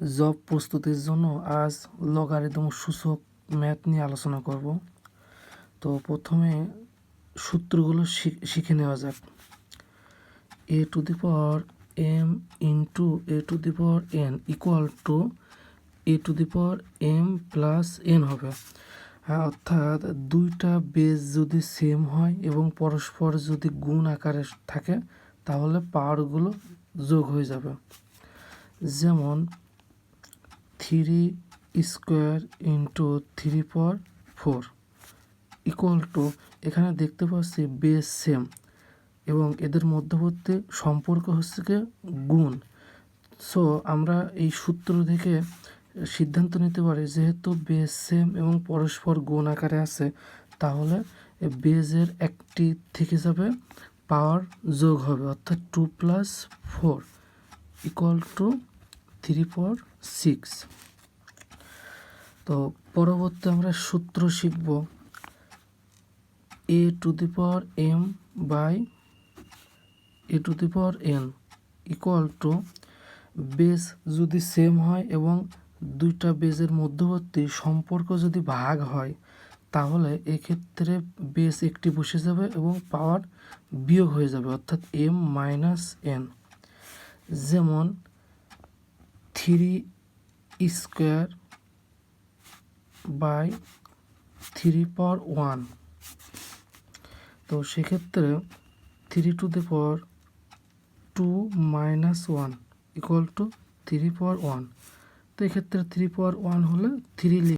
Job প্রস্তুতির জন্য আজ লগারিদম সূচক ম্যাথ নিয়ে আলোচনা করব। তো প্রথমে সূত্রগুলো শিখে নেওয়া যাক। A to the power m into a to the power n equal to a to the power m plus n হবে। হ্যাঁ, অর্থাৎ দুইটা বেস যদি সেম হয় এবং পরস্পর যদি গুণ আকারে থাকে তাহলে পাওয়ারগুলো যোগ হয়ে যাবে। যেমন থ্রি স্কোয়ার ইন্টু থ্রি পর ফোর ইকুয়াল টু এখানে দেখতে পাচ্ছি বেস সেম এবং এদের মধ্যবর্তী সম্পর্ক হচ্ছে কি গুণ। সো আমরা এই সূত্র থেকে সিদ্ধান্ত নিতে পারি যেহেতু বেস সেম এবং পরস্পর গুণ আকারে আছে, তাহলে বেজের একটি থেকে যাবে পাওয়ার যোগ হবে, অর্থাৎ two plus four equal to three four six তো পরবর্তী আমরা সূত্র শিখব a to the power m by a to the power n equal to base যদি সেম হয় এবং দুইটা বেজের মধ্যবর্তী সম্পর্ক যদি ভাগ হয়, তাহলে এক্ষেত্রে বেস একটি বসে যাবে এবং পাওয়ার বিয়োগ হয়ে যাবে, অর্থাৎ এম মাইনাস এন যেমন three square by three power one. তো সেক্ষেত্রে three to the power two minus one equal to three power one. তো এক্ষেত্রে থ্রি পাওয়ার ওয়ান হলে থ্রি